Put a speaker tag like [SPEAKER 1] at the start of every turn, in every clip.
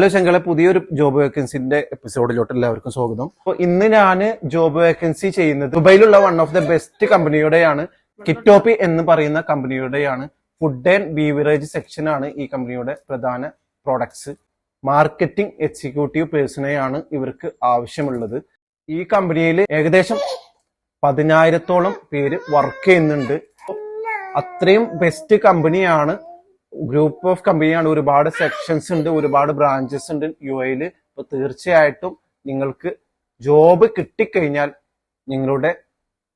[SPEAKER 1] Hello ശങ്കളെ പുതിയൊരു job വേക്കൻസിന്റെ എപ്പിസോഡിലോട്ട് എല്ലാവർക്കും സ്വാഗതം. അപ്പോൾ ഇന്ന് ഞാൻ ജോബ് വേക്കൻസി ചെയ്യുന്നത് ദുബൈയിലുള്ള വൺ ഓഫ് ദ ബെസ്റ്റ് കമ്പനിയുടെയാണ് കിറ്റോപ്പി എന്ന് പറയുന്ന കമ്പനിയുടെയാണ് ഫുഡ് ആൻഡ് ബീവറേജ് സെക്ഷനാണ് ഈ കമ്പനിയുടെ പ്രധാന പ്രോഡക്ട്സ് മാർക്കറ്റിംഗ് എക്സിക്യൂട്ടീവ് പേഴ്സണെയാണ് ഇവർക്ക് ആവശ്യമുള്ളത്. ഈ കമ്പനിയിൽ ഏകദേശം പതിനായിരത്തോളം പേര് വർക്ക് ചെയ്യുന്നുണ്ട്. അത്രയും ബെസ്റ്റ് കമ്പനിയാണ് ഗ്രൂപ്പ് ഓഫ് കമ്പനിയാണ് ഒരുപാട് സെക്ഷൻസ് ഉണ്ട് ഒരുപാട് ബ്രാഞ്ചസ് ഉണ്ട് യു എയിൽ അപ്പൊ തീർച്ചയായിട്ടും നിങ്ങൾക്ക് ജോബ് കിട്ടിക്കഴിഞ്ഞാൽ നിങ്ങളുടെ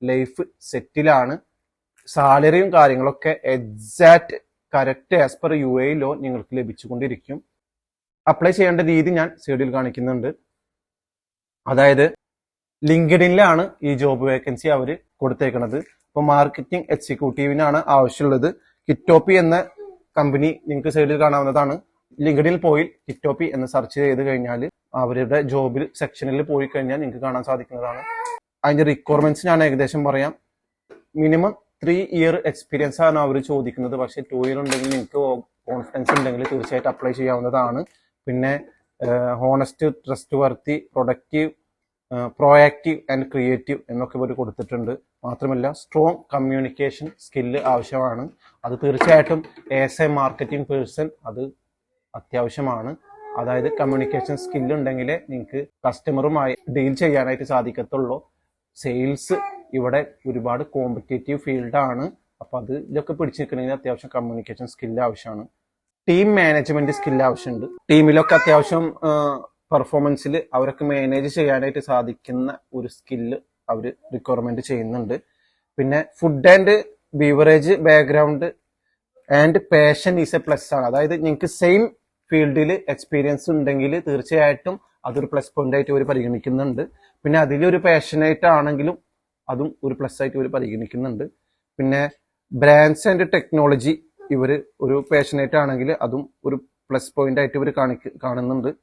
[SPEAKER 1] ലൈഫ് സെറ്റിലാണ് സാലറിയും കാര്യങ്ങളൊക്കെ exact correct as per U എയിലോ നിങ്ങൾക്ക് ലഭിച്ചുകൊണ്ടിരിക്കും. അപ്ലൈ ചെയ്യേണ്ട രീതി ഞാൻ സൈഡിൽ കാണിക്കുന്നുണ്ട്. അതായത് ലിങ്ക്ഡിനിലാണ് ഈ ജോബ് വേക്കൻസി അവർ കൊടുത്തേക്കുന്നത് അപ്പോൾ മാർക്കറ്റിംഗ് എക്സിക്യൂട്ടീവിനാണ് ആവശ്യമുള്ളത്. കിറ്റോപ്പി എന്ന കമ്പനി നിങ്ങൾക്ക് സൈഡിൽ കാണാവുന്നതാണ്. ലിങ്കഡിൽ പോയി കിറ്റോപ്പി എന്ന് സെർച്ച് ചെയ്ത് കഴിഞ്ഞാൽ അവരുടെ ജോബിൽ സെക്ഷനിൽ പോയി കഴിഞ്ഞാൽ നിങ്ങൾക്ക് കാണാൻ സാധിക്കുന്നതാണ്. അതിന്റെ റിക്വയർമെന്റ്സ് ഞാൻ ഏകദേശം പറയാം. മിനിമം ത്രീ ഇയർ എക്സ്പീരിയൻസ് ആണ് അവർ ചോദിക്കുന്നത്. പക്ഷെ ടു ഇയർ ഉണ്ടെങ്കിൽ നിങ്ങൾക്ക് കോൺഫിഡൻസ് ഉണ്ടെങ്കിൽ തീർച്ചയായിട്ടും അപ്ലൈ ചെയ്യാവുന്നതാണ്. പിന്നെ honest trustworthy productive proactive and creative എന്നൊക്കെ ഇവർ കൊടുത്തിട്ടുണ്ട്. മാത്രമല്ല സ്ട്രോങ് കമ്മ്യൂണിക്കേഷൻ സ്കില്ല് ആവശ്യമാണ്. അത് തീർച്ചയായിട്ടും ആസ് എ മാർക്കറ്റിംഗ് പേഴ്സൺ അത് അത്യാവശ്യമാണ്. അതായത് കമ്മ്യൂണിക്കേഷൻ സ്കില്ല് ഉണ്ടെങ്കിലേ നിങ്ങൾക്ക് കസ്റ്റമറുമായി ഡീൽ ചെയ്യാനായിട്ട് സാധിക്കത്തുള്ളൂ. സെയിൽസ് ഇവിടെ ഒരുപാട് കോമ്പറ്റേറ്റീവ് ഫീൽഡാണ് അപ്പോൾ അത് ഇതൊക്കെ പിടിച്ചിരിക്കണമെങ്കിൽ അത്യാവശ്യം കമ്മ്യൂണിക്കേഷൻ സ്കില്ല് ആവശ്യമാണ്. ടീം മാനേജ്മെന്റ് സ്കില്ല് ആവശ്യമുണ്ട്. ടീമിലൊക്കെ അത്യാവശ്യം പെർഫോമൻസിൽ അവരൊക്കെ മാനേജ് ചെയ്യാനായിട്ട് സാധിക്കുന്ന ഒരു സ്കില്ല് അവർ റിക്വയർമെന്റ് ചെയ്യുന്നുണ്ട്. പിന്നെ food and beverage background and passion is a plus ആണ്. അതായത് നിങ്ങൾക്ക് സെയിം ഫീൽഡിൽ എക്സ്പീരിയൻസ് ഉണ്ടെങ്കിൽ തീർച്ചയായിട്ടും അതൊരു പ്ലസ് പോയിന്റ് ആയിട്ട് ഇവർ പരിഗണിക്കുന്നുണ്ട്. പിന്നെ അതിലൊരു പാഷനേറ്റ് ആണെങ്കിലും അതും ഒരു പ്ലസ് ആയിട്ട് ഇവർ പരിഗണിക്കുന്നുണ്ട്. പിന്നെ ബ്രാൻഡ്സ് ആൻഡ് ടെക്നോളജി ഇവർ ഒരു പാഷനേറ്റ് ആണെങ്കിൽ അതും ഒരു പ്ലസ് പോയിന്റ് ആയിട്ട് ഇവർ കാണിക്ക കാണുന്നുണ്ട്. ആഹ്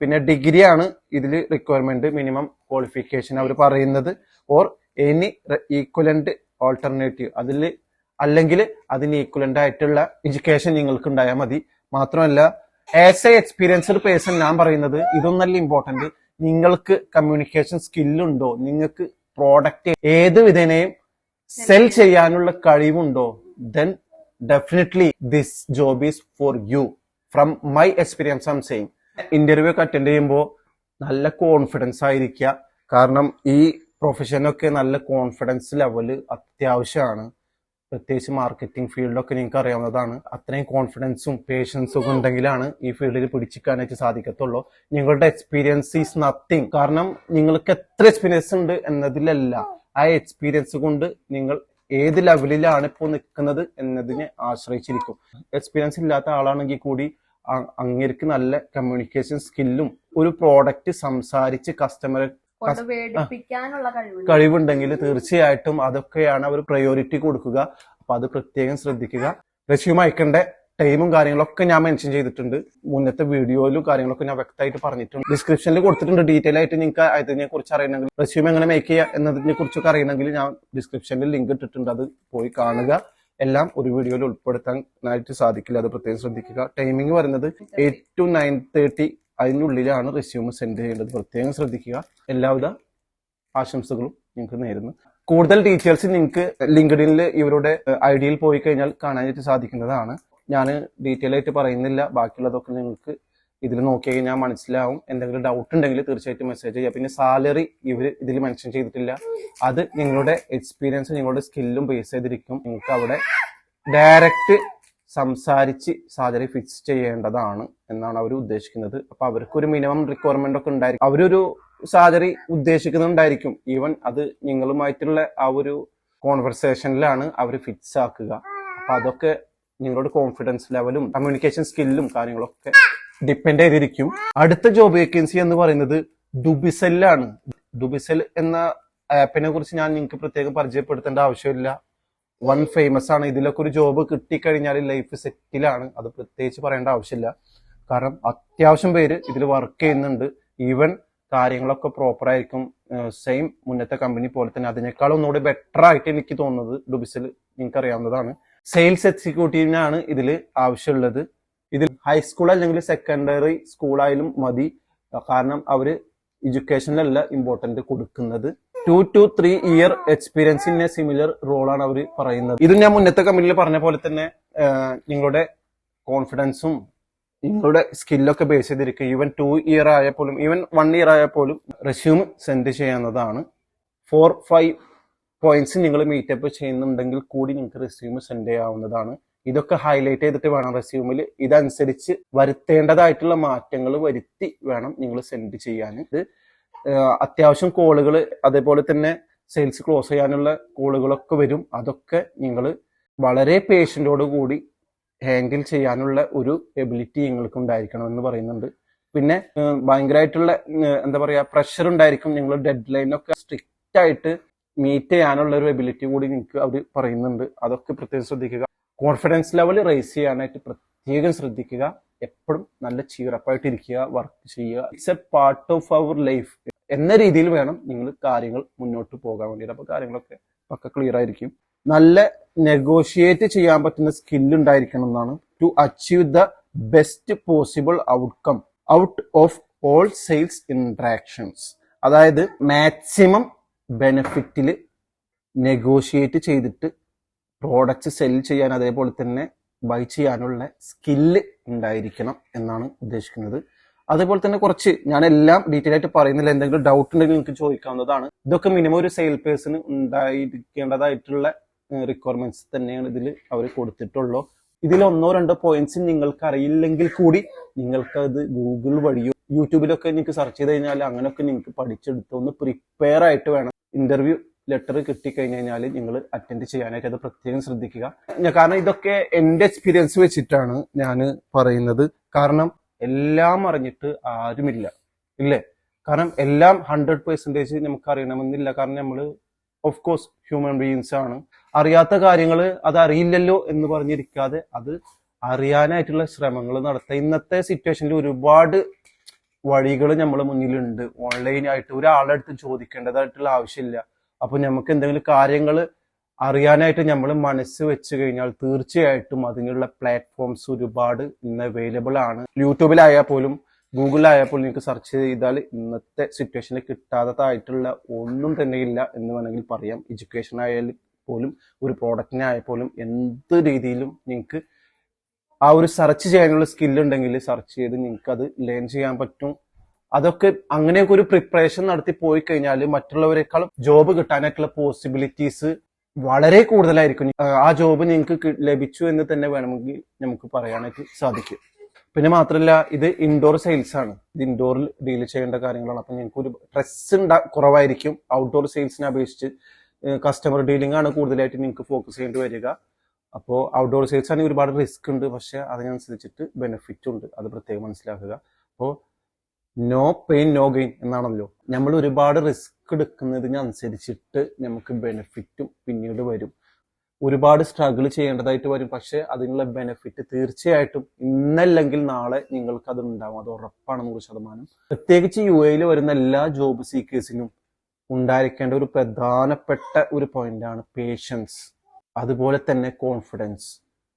[SPEAKER 1] പിന്നെ ഡിഗ്രിയാണ് ഇതിൽ റിക്വയർമെന്റ് മിനിമം ക്വാളിഫിക്കേഷൻ അവർ പറയുന്നത്. ഓർ എനി ഈക്വലന്റ് ഓൾട്ടർനേറ്റീവ് അതിൽ അല്ലെങ്കിൽ അതിന് ഈക്വലന്റ് ആയിട്ടുള്ള എഡ്യൂക്കേഷൻ നിങ്ങൾക്ക് ഉണ്ടായാൽ മതി. മാത്രമല്ല ആസ് എ എക്സ്പീരിയൻസ്ഡ് പേഴ്സൺ ഞാൻ പറയുന്നത് ഇതൊന്നല്ല ഇമ്പോർട്ടന്റ് നിങ്ങൾക്ക് കമ്മ്യൂണിക്കേഷൻ സ്കില്ലുണ്ടോ നിങ്ങൾക്ക് പ്രോഡക്റ്റ് ഏത് വിധേനയും സെൽ ചെയ്യാനുള്ള കഴിവുണ്ടോ? Then definitely this job is for you from my experience um same interview ഒക്കെ അറ്റൻഡ് ചെയ്യുമ്പോൾ നല്ല കോൺഫിഡൻസ് ആയിരിക്കുക. കാരണം ഈ പ്രൊഫഷനൊക്കെ നല്ല കോൺഫിഡൻസ് ലെവൽ അത്യാവശ്യമാണ്. പ്രത്യേകിച്ച് മാർക്കറ്റിംഗ് ഫീൽഡൊക്കെ നിങ്ങൾക്ക് അറിയാവുന്നതാണ്. അത്രയും കോൺഫിഡൻസും പേഷ്യൻസും ഒക്കെ ഉണ്ടെങ്കിലാണ് ഈ ഫീൽഡിൽ പിടിച്ചിക്കാനായിട്ട് സാധിക്കത്തുള്ളൂ. നിങ്ങളുടെ എക്സ്പീരിയൻസ് ഈസ് നത്തിങ് കാരണം നിങ്ങൾക്ക് എത്ര എക്സ്പീരിയൻസ് ഉണ്ട് എന്നതിലല്ല. ആ എക്സ്പീരിയൻസ് കൊണ്ട് നിങ്ങൾ ഏത് ലെവലിലാണ് ഇപ്പോൾ നിൽക്കുന്നത് എന്നതിനെ ആശ്രയിച്ചിരിക്കും. എക്സ്പീരിയൻസ് ഇല്ലാത്ത ആളാണെങ്കിൽ കൂടി അങ്ങേർക്ക് നല്ല കമ്മ്യൂണിക്കേഷൻ സ്കില്ലും ഒരു പ്രോഡക്റ്റ് സംസാരിച്ച് കസ്റ്റമറെ കഴിവുണ്ടെങ്കിൽ തീർച്ചയായിട്ടും അതൊക്കെയാണ് അവർ പ്രയോറിറ്റി കൊടുക്കുക. അപ്പൊ അത് പ്രത്യേകം ശ്രദ്ധിക്കുക. റെസ്യൂം അയക്കേണ്ട ടൈമും കാര്യങ്ങളൊക്കെ ഞാൻ മെൻഷൻ ചെയ്തിട്ടുണ്ട്. മുന്നത്തെ വീഡിയോയിലും കാര്യങ്ങളൊക്കെ ഞാൻ വ്യക്തമായിട്ട് പറഞ്ഞിട്ടുണ്ട്. ഡിസ്ക്രിപ്ഷനിൽ കൊടുത്തിട്ടുണ്ട്. ഡീറ്റെയിൽ ആയിട്ട് നിങ്ങൾക്ക് അതിനെ കുറിച്ച് അറിയണമെങ്കിൽ റെസ്യൂം എങ്ങനെ മേക്ക് ചെയ്യുക എന്നതിനെ കുറിച്ചൊക്കെ അറിയണമെങ്കിൽ ഞാൻ ഡിസ്ക്രിപ്ഷനിൽ ലിങ്ക് ഇട്ടിട്ടുണ്ട്. അത് പോയി കാണുക. എല്ലാം ഒരു വീഡിയോയിൽ ഉൾപ്പെടുത്താനായിട്ട് സാധിക്കില്ല. അത് പ്രത്യേകം ശ്രദ്ധിക്കുക. ടൈമിംഗ് വരുന്നത് എയ്റ്റ് ടു നയൻ തേർട്ടി അതിനുള്ളിലാണ് റെസ്യൂം സെൻഡ് ചെയ്യേണ്ടത്. പ്രത്യേകം ശ്രദ്ധിക്കുക. എല്ലാവിധ ആശംസകളും നിങ്ങൾക്ക് നേരുന്നു. കൂടുതൽ ഡീറ്റെയിൽസ് നിങ്ങൾക്ക് ലിങ്ക്ഡിനിൽ ഇവരുടെ ഐഡിയിൽ പോയി കഴിഞ്ഞാൽ കാണാനായിട്ട് സാധിക്കുന്നതാണ്. ഞാൻ ഡീറ്റെയിൽ ആയിട്ട് പറയുന്നില്ല. ബാക്കിയുള്ളതൊക്കെ നിങ്ങൾക്ക് ഇതിൽ നോക്കി കഴിഞ്ഞാൽ മനസ്സിലാവും. എന്തെങ്കിലും ഡൗട്ട് ഉണ്ടെങ്കിൽ തീർച്ചയായിട്ടും മെസ്സേജ് ചെയ്യുക പിന്നെ സാലറി ഇവർ ഇതിൽ മെൻഷൻ ചെയ്തിട്ടില്ല. അത് നിങ്ങളുടെ എക്സ്പീരിയൻസ് നിങ്ങളുടെ സ്കില്ലും ബേസ് ചെയ്തിരിക്കും. നിങ്ങൾക്ക് അവിടെ ഡയറക്റ്റ് സംസാരിച്ച് സാലറി ഫിക്സ് ചെയ്യേണ്ടതാണ് എന്നാണ് അവർ ഉദ്ദേശിക്കുന്നത്. അപ്പൊ അവർക്ക് ഒരു മിനിമം റിക്വയർമെന്റ് ഒക്കെ ഉണ്ടായിരിക്കും. അവരൊരു സാലറി ഉദ്ദേശിക്കുന്നുണ്ടായിരിക്കും. ഈവൻ അത് നിങ്ങളുമായിട്ടുള്ള ആ ഒരു കോൺവെർസേഷനിലാണ് അവർ ഫിക്സ് ആക്കുക. അപ്പൊ അതൊക്കെ നിങ്ങളുടെ കോൺഫിഡൻസ് ലെവലും കമ്മ്യൂണിക്കേഷൻ സ്കില്ലും കാര്യങ്ങളൊക്കെ ഡിപ്പെൻഡ് ചെയ്തിരിക്കും. അടുത്ത ജോബ് വേക്കൻസി എന്ന് പറയുന്നത് ഡുബിസെല്ലാണ് ഡുബിസെൽ എന്ന ആപ്പിനെ കുറിച്ച് ഞാൻ നിങ്ങൾക്ക് പ്രത്യേകം പരിചയപ്പെടുത്തേണ്ട ആവശ്യമില്ല. വൺ ഫേമസ് ആണ്. ഇതിലൊക്കെ ഒരു ജോബ് കിട്ടിക്കഴിഞ്ഞാൽ ലൈഫ് സെറ്റിലാണ് അത് പ്രത്യേകിച്ച് പറയേണ്ട ആവശ്യമില്ല. കാരണം അത്യാവശ്യം പേര് ഇതിൽ വർക്ക് ചെയ്യുന്നുണ്ട്. ഈവൻ കാര്യങ്ങളൊക്കെ പ്രോപ്പർ ആയിരിക്കും. സെയിം മുന്നത്തെ കമ്പനി പോലെ തന്നെ. അതിനേക്കാൾ ഒന്നുകൂടി ബെറ്റർ ആയിട്ട് എനിക്ക് തോന്നുന്നത് ഡുബിസിൽ നിങ്ങൾക്ക് അറിയാവുന്നതാണ് സെയിൽസ് എക്സിക്യൂട്ടീവിനാണ് ഇതിൽ ആവശ്യമുള്ളത്. ഇതിൽ ഹൈസ്കൂൾ അല്ലെങ്കിൽ സെക്കൻഡറി സ്കൂളായാലും മതി. കാരണം അവർ എഡ്യൂക്കേഷനിലല്ല ഇമ്പോർട്ടന്റ് കൊടുക്കുന്നത്. Two to three year experience in a similar റോളാണ് അവർ പറയുന്നത്. ഇത് ഞാൻ മുന്നത്തെ കമ്പനിയിൽ പറഞ്ഞ പോലെ തന്നെ നിങ്ങളുടെ കോൺഫിഡൻസും നിങ്ങളുടെ സ്കില്ലൊക്കെ ബേസ് ചെയ്തിരിക്കും. ഈവൻ ടു ഇയർ ആയപ്പോലും ഈവൻ വൺ ഇയർ ആയപ്പോലും റെസ്യൂം സെൻഡ് ചെയ്യാവുന്നതാണ് ഫോർ ഫൈവ് പോയിന്റ്സ് നിങ്ങൾ മീറ്റപ്പ് ചെയ്യുന്നുണ്ടെങ്കിൽ കൂടി നിങ്ങൾക്ക് റെസ്യൂം സെൻഡ് ചെയ്യാവുന്നതാണ്. ഇതൊക്കെ ഹൈലൈറ്റ് ചെയ്തിട്ട് വേണം റെസ്യൂമിൽ ഇതനുസരിച്ച് വരുത്തേണ്ടതായിട്ടുള്ള മാറ്റങ്ങൾ വരുത്തി വേണം നിങ്ങൾ സെൻഡ് ചെയ്യാൻ. ഇത് അത്യാവശ്യം കോളുകൾ അതേപോലെ തന്നെ സെയിൽസ് ക്ലോസ് ചെയ്യാനുള്ള കോളുകളൊക്കെ വരും. അതൊക്കെ നിങ്ങൾ വളരെ പേഷ്യന്റോട് കൂടി ഹാൻഡിൽ ചെയ്യാനുള്ള ഒരു എബിലിറ്റി നിങ്ങൾക്ക് ഉണ്ടായിരിക്കണം എന്ന് പറയുന്നുണ്ട്. പിന്നെ ഭയങ്കരമായിട്ടുള്ള എന്താ പറയുക പ്രഷർ ഉണ്ടായിരിക്കും. നിങ്ങൾ ഡെഡ് ലൈനൊക്കെ സ്ട്രിക്റ്റ് ആയിട്ട് മീറ്റ് ചെയ്യാനുള്ള ഒരു എബിലിറ്റി കൂടി നിങ്ങൾക്ക് അവർ പറയുന്നുണ്ട്. അതൊക്കെ പ്രത്യേകം ശ്രദ്ധിക്കുക. കോൺഫിഡൻസ് ലെവൽ റേസ് ചെയ്യാനായിട്ട് പ്രത്യേകം ശ്രദ്ധിക്കുക. എപ്പോഴും നല്ല ചീറപ്പായിട്ട് ഇരിക്കുക വർക്ക് ചെയ്യുക. It's a part of our life എന്ന രീതിയിൽ വേണം നിങ്ങൾ കാര്യങ്ങൾ മുന്നോട്ട് പോകാൻ വേണ്ടിയിട്ട്. അപ്പൊ കാര്യങ്ങളൊക്കെ പക്ക ക്ലിയർ ആയിരിക്കും. നല്ല നെഗോഷിയേറ്റ് ചെയ്യാൻ പറ്റുന്ന സ്കിൽ ഉണ്ടായിരിക്കണം എന്നാണ് to achieve the best possible outcome out of all sales interactions അതായത് മാക്സിമം ബെനിഫിറ്റിൽ നെഗോഷിയേറ്റ് ചെയ്തിട്ട് പ്രോഡക്റ്റ് സെൽ ചെയ്യാൻ അതേപോലെ തന്നെ ബൈ ചെയ്യാനുള്ള സ്കില്ല് ഉണ്ടായിരിക്കണം എന്നാണ് ഉദ്ദേശിക്കുന്നത്. അതേപോലെ തന്നെ കുറച്ച് ഞാൻ എല്ലാം ഡീറ്റെയിൽ ആയിട്ട് പറയുന്നില്ല എന്തെങ്കിലും ഡൗട്ട് ഉണ്ടെങ്കിൽ നിങ്ങൾക്ക് ചോദിക്കാവുന്നതാണ്. ഇതൊക്കെ മിനിമം ഒരു സെയിൽ പേഴ്സണ് ഉണ്ടായിരിക്കേണ്ടതായിട്ടുള്ള റിക്വയർമെന്റ്സ് തന്നെയാണ് ഇതിൽ അവർ കൊടുത്തിട്ടുള്ളൂ. ഇതിൽ ഒന്നോ രണ്ടോ പോയിന്റ്സ് നിങ്ങൾക്ക് അറിയില്ലെങ്കിൽ കൂടി നിങ്ങൾക്ക് അത് ഗൂഗിൾ വഴിയോ യൂട്യൂബിലൊക്കെ നിങ്ങൾക്ക് സെർച്ച് ചെയ്ത് കഴിഞ്ഞാൽ അങ്ങനെയൊക്കെ നിങ്ങൾക്ക് പഠിച്ചെടുത്ത് ഒന്ന് പ്രിപ്പയർ ആയിട്ട് വേണം. ഇന്റർവ്യൂ ലെറ്റർ കിട്ടിക്കഴിഞ്ഞ് കഴിഞ്ഞാൽ നിങ്ങൾ അറ്റൻഡ് ചെയ്യാനായിട്ട് അത് പ്രത്യേകം ശ്രദ്ധിക്കുക. കാരണം ഇതൊക്കെ എന്റെ എക്സ്പീരിയൻസ് വെച്ചിട്ടാണ് ഞാൻ പറയുന്നത്. കാരണം എല്ലാം അറിഞ്ഞിട്ട് ആരുമില്ല. ഇല്ലേ? കാരണം എല്ലാം ഹൺഡ്രഡ് പെർസെന്റേജ് നമുക്ക് അറിയണമെന്നില്ല കാരണം നമ്മൾ ഓഫ് കോഴ്സ് ഹ്യൂമൻ ബീയിങ്സ് ആണ്. അറിയാത്ത കാര്യങ്ങൾ അത് അറിയില്ലല്ലോ എന്ന് പറഞ്ഞിരിക്കാതെ അത് അറിയാനായിട്ടുള്ള ശ്രമങ്ങൾ നടത്തുക. ഇന്നത്തെ സിറ്റുവേഷനിൽ ഒരുപാട് വഴികൾ നമ്മൾ മുന്നിലുണ്ട്. ഓൺലൈനായിട്ട് ഒരാളെ ചോദിക്കേണ്ടതായിട്ടുള്ള ആവശ്യമില്ല. അപ്പൊ നമുക്ക് എന്തെങ്കിലും കാര്യങ്ങൾ അറിയാനായിട്ട് നമ്മൾ മനസ്സ് വെച്ച് കഴിഞ്ഞാൽ തീർച്ചയായിട്ടും അതിനുള്ള പ്ലാറ്റ്ഫോംസ് ഒരുപാട് ഇന്ന് അവൈലബിൾ ആണ്. യൂട്യൂബിലായാൽ പോലും ഗൂഗിളിലായാൽ പോലും നിങ്ങൾക്ക് സെർച്ച് ചെയ്താൽ ഇന്നത്തെ സിറ്റുവേഷനിൽ കിട്ടാത്തതായിട്ടുള്ള ഒന്നും തന്നെ ഇല്ല എന്ന് വേണമെങ്കിൽ പറയാം. എഡ്യൂക്കേഷൻ ആയാലും പോലും ഒരു പ്രോഡക്റ്റിനായാൽ പോലും എന്ത് രീതിയിലും നിങ്ങൾക്ക് ആ ഒരു സെർച്ച് ചെയ്യാനുള്ള സ്കിൽ ഉണ്ടെങ്കിൽ സെർച്ച് ചെയ്ത് നിങ്ങൾക്ക് അത് ലേൺ ചെയ്യാൻ പറ്റും. അതൊക്കെ അങ്ങനെയൊക്കെ ഒരു പ്രിപ്പറേഷൻ നടത്തി പോയി കഴിഞ്ഞാൽ മറ്റുള്ളവരെക്കാളും ജോബ് കിട്ടാനായിട്ടുള്ള പോസിബിലിറ്റീസ് വളരെ കൂടുതലായിരിക്കും. ആ- ജോബ് നിങ്ങൾക്ക് ലഭിച്ചു എന്ന് തന്നെ വേണമെങ്കിൽ നമുക്ക് പറയാനായിട്ട് സാധിക്കും. പിന്നെ മാത്രമല്ല ഇത് ഇൻഡോർ സെയിൽസ് ആണ്. ഇത് ഇൻഡോറിൽ ഡീൽ ചെയ്യേണ്ട കാര്യങ്ങളാണ്. അപ്പൊ നിങ്ങൾക്ക് ഒരു സ്ട്രെസ് ഉണ്ടാ കുറവായിരിക്കും. ഔട്ട്ഡോർ സെയിൽസിനെ അപേക്ഷിച്ച് കസ്റ്റമർ ഡീലിംഗ് ആണ് കൂടുതലായിട്ട് നിങ്ങൾക്ക് ഫോക്കസ് ചെയ്യേണ്ടി വരിക. അപ്പോൾ ഔട്ട്ഡോർ സെയിൽസ് ആണെങ്കിൽ ഒരുപാട് റിസ്ക് ഉണ്ട്. പക്ഷെ അതിനനുസരിച്ചിട്ട് ബെനിഫിറ്റ് ഉണ്ട്. അത് പ്രത്യേകം മനസ്സിലാക്കുക. അപ്പോൾ നോ പെയിൻ നോ ഗെയിൻ എന്നാണല്ലോ. നമ്മൾ ഒരുപാട് റിസ്ക് എടുക്കുന്നതിനനുസരിച്ചിട്ട് നമുക്ക് ബെനിഫിറ്റും പിന്നീട് വരും. ഒരുപാട് സ്ട്രഗിൾ ചെയ്യേണ്ടതായിട്ട് വരും. പക്ഷെ അതിനുള്ള ബെനിഫിറ്റ് തീർച്ചയായിട്ടും ഇന്നല്ലെങ്കിൽ നാളെ നിങ്ങൾക്ക് അത് ഉണ്ടാവും. അത് ഉറപ്പാണ് നൂറ് ശതമാനം. പ്രത്യേകിച്ച് യു എയിൽ വരുന്ന എല്ലാ ജോബ് സീക്കേഴ്സിനും ഉണ്ടായിരിക്കേണ്ട ഒരു പ്രധാനപ്പെട്ട ഒരു പോയിന്റാണ് പേഷ്യൻസ് അതുപോലെ തന്നെ കോൺഫിഡൻസ്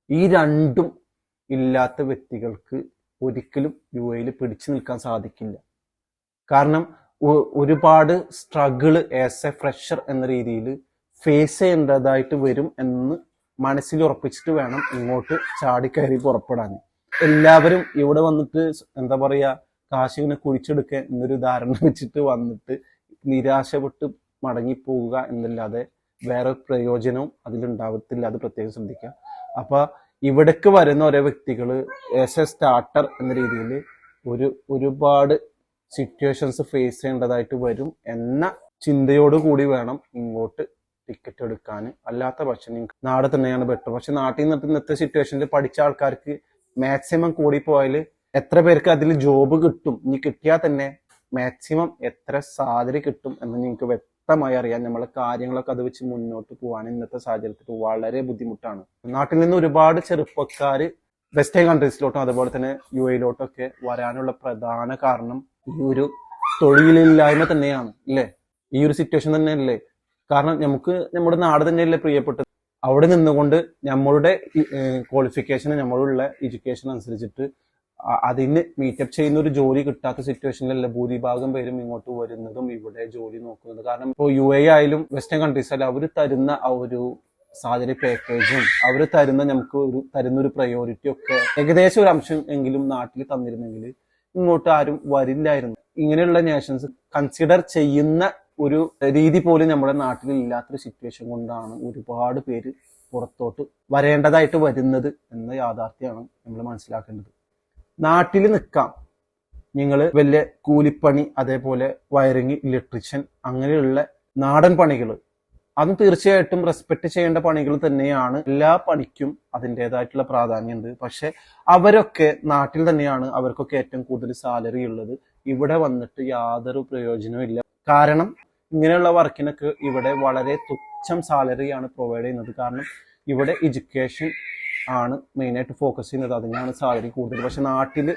[SPEAKER 1] ഈ രണ്ടും ഇല്ലാത്ത വ്യക്തികൾക്ക് ഒരിക്കലും യു എയിൽ പിടിച്ചു നിൽക്കാൻ സാധിക്കില്ല. കാരണം ഒരുപാട് സ്ട്രഗിൾ ആസ് എ ഫ്രഷർ എന്ന രീതിയിൽ ഫേസ് ചെയ്യേണ്ടതായിട്ട് വരും എന്ന് മനസ്സിൽ ഉറപ്പിച്ചിട്ട് വേണം ഇങ്ങോട്ട് ചാടിക്കയറി പുറപ്പെടാൻ. എല്ലാവരും ഇവിടെ വന്നിട്ട് എന്താ പറയാ കാശിനെ കുഴിച്ചെടുക്കുക എന്നൊരു ധാരണ വെച്ചിട്ട് വന്നിട്ട് നിരാശപ്പെട്ട് മടങ്ങിപ്പോവുക എന്നല്ലാതെ വേറെ പ്രയോജനവും അതിലുണ്ടാവത്തില്ല. അത് പ്രത്യേകം ശ്രദ്ധിക്കുക. അപ്പൊ ഇവിടേക്ക് വരുന്ന ഓരോ വ്യക്തികൾ ആസ് എ സ്റ്റാർട്ടർ എന്ന രീതിയിൽ ഒരു ഒരുപാട് സിറ്റുവേഷൻസ് ഫേസ് ചെയ്യേണ്ടതായിട്ട് വരും എന്ന ചിന്തയോട് കൂടി വേണം ഇങ്ങോട്ട് ടിക്കറ്റ് എടുക്കാൻ അല്ലാത്ത പക്ഷം നിങ്ങൾക്ക് നാട് തന്നെയാണ് ബെറ്റർ പക്ഷെ നാട്ടിൽ നിന്ന് ഇന്നത്തെ സിറ്റുവേഷനിൽ പഠിച്ച ആൾക്കാർക്ക് മാക്സിമം കൂടി പോയാൽ എത്ര പേർക്ക് അതിൽ ജോബ് കിട്ടും? ഇനി കിട്ടിയാൽ തന്നെ മാക്സിമം എത്ര സാലറി കിട്ടും എന്ന് നിങ്ങൾക്ക് വ്യക്തമായി അറിയാൻ നമ്മളെ കാര്യങ്ങളൊക്കെ അത് വെച്ച് മുന്നോട്ട് പോകാൻ ഇന്നത്തെ സാഹചര്യത്തിൽ വളരെ ബുദ്ധിമുട്ടാണ്. നാട്ടിൽ നിന്ന് ഒരുപാട് ചെറുപ്പക്കാർ വെസ്റ്റേൺ കൺട്രീസിലോട്ടും അതുപോലെ തന്നെ യു എയിലോട്ടൊക്കെ വരാനുള്ള പ്രധാന കാരണം ഈ ഒരു തൊഴിലില്ലായ്മ തന്നെയാണ് അല്ലേ? ഈ ഒരു സിറ്റുവേഷൻ തന്നെയല്ലേ? കാരണം നമുക്ക് നമ്മുടെ നാട് തന്നെയല്ലേ പ്രിയപ്പെട്ടത്? അവിടെ നിന്നുകൊണ്ട് നമ്മളുടെ ക്വാളിഫിക്കേഷന് നമ്മളുള്ള എഡ്യൂക്കേഷൻ അനുസരിച്ചിട്ട് അതിന് മീറ്റപ്പ് ചെയ്യുന്ന ഒരു ജോലി കിട്ടാത്ത സിറ്റുവേഷനിലല്ല ഭൂരിഭാഗം പേരും ഇങ്ങോട്ട് വരുന്നതും ഇവിടെ ജോലി നോക്കുന്നത്. കാരണം ഇപ്പോൾ യു എ ആയാലും വെസ്റ്റേൺ കൺട്രീസ് ആയാലും അവർ തരുന്ന ആ ഒരു സാലറി പാക്കേജും അവർ തരുന്ന നമുക്ക് ഒരു തരുന്ന ഒരു പ്രയോറിറ്റി ഒക്കെ ഏകദേശം ഒരു അംശം എങ്കിലും നാട്ടിൽ തന്നിരുന്നെങ്കിൽ ഇങ്ങോട്ട് ആരും വരില്ലായിരുന്നു. ഇങ്ങനെയുള്ള നേഷൻസ് കൺസിഡർ ചെയ്യുന്ന ഒരു രീതി പോലും നമ്മുടെ നാട്ടിൽ ഇല്ലാത്തൊരു സിറ്റുവേഷൻ കൊണ്ടാണ് ഒരുപാട് പേര് പുറത്തോട്ട് വരേണ്ടതായിട്ട് വരുന്നത് എന്ന യാഥാർത്ഥ്യമാണ് നമ്മൾ മനസ്സിലാക്കേണ്ടത്. നാട്ടിൽ നിൽക്കാം. നിങ്ങൾ വലിയ കൂലിപ്പണി അതേപോലെ വയറിങ് ഇലക്ട്രീഷ്യൻ അങ്ങനെയുള്ള നാടൻ പണികൾ. അതും തീർച്ചയായിട്ടും റെസ്പെക്ട് ചെയ്യേണ്ട പണികൾ തന്നെയാണ്. എല്ലാ പണിക്കും അതിന്റെതായിട്ടുള്ള പ്രാധാന്യമുണ്ട് പക്ഷെ അവരൊക്കെ നാട്ടിൽ തന്നെയാണ് അവർക്കൊക്കെ ഏറ്റവും കൂടുതൽ സാലറി ഉള്ളത്. ഇവിടെ വന്നിട്ട് യാതൊരു പ്രയോജനവും ഇല്ല. കാരണം ഇങ്ങനെയുള്ള വർക്കിനൊക്കെ ഇവിടെ വളരെ തുച്ഛം സാലറിയാണ് പ്രൊവൈഡ് ചെയ്യുന്നത്. കാരണം ഇവിടെ എഡ്യൂക്കേഷൻ ആണ് മെയിനായിട്ട് ഫോക്കസ് ചെയ്യുന്നത്. അതിനാണ് സാലറി കൂടുതൽ. പക്ഷെ നാട്ടിൽ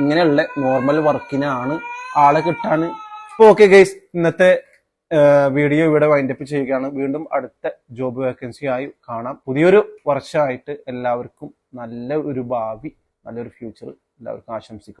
[SPEAKER 1] ഇങ്ങനെയുള്ള നോർമൽ വർക്കിനാണ് ആളെ കിട്ടാൻ. ഓക്കെ ഗൈസ് ഇന്നത്തെ വീഡിയോ ഇവിടെ വൈൻഡപ്പ് ചെയ്യുകയാണ്. വീണ്ടും അടുത്ത ജോബ് വേക്കൻസി ആയി കാണാം. പുതിയൊരു വർഷമായിട്ട് എല്ലാവർക്കും നല്ല ഒരു ഭാവി നല്ലൊരു ഫ്യൂച്ചർ എല്ലാവർക്കും ആശംസിക്കും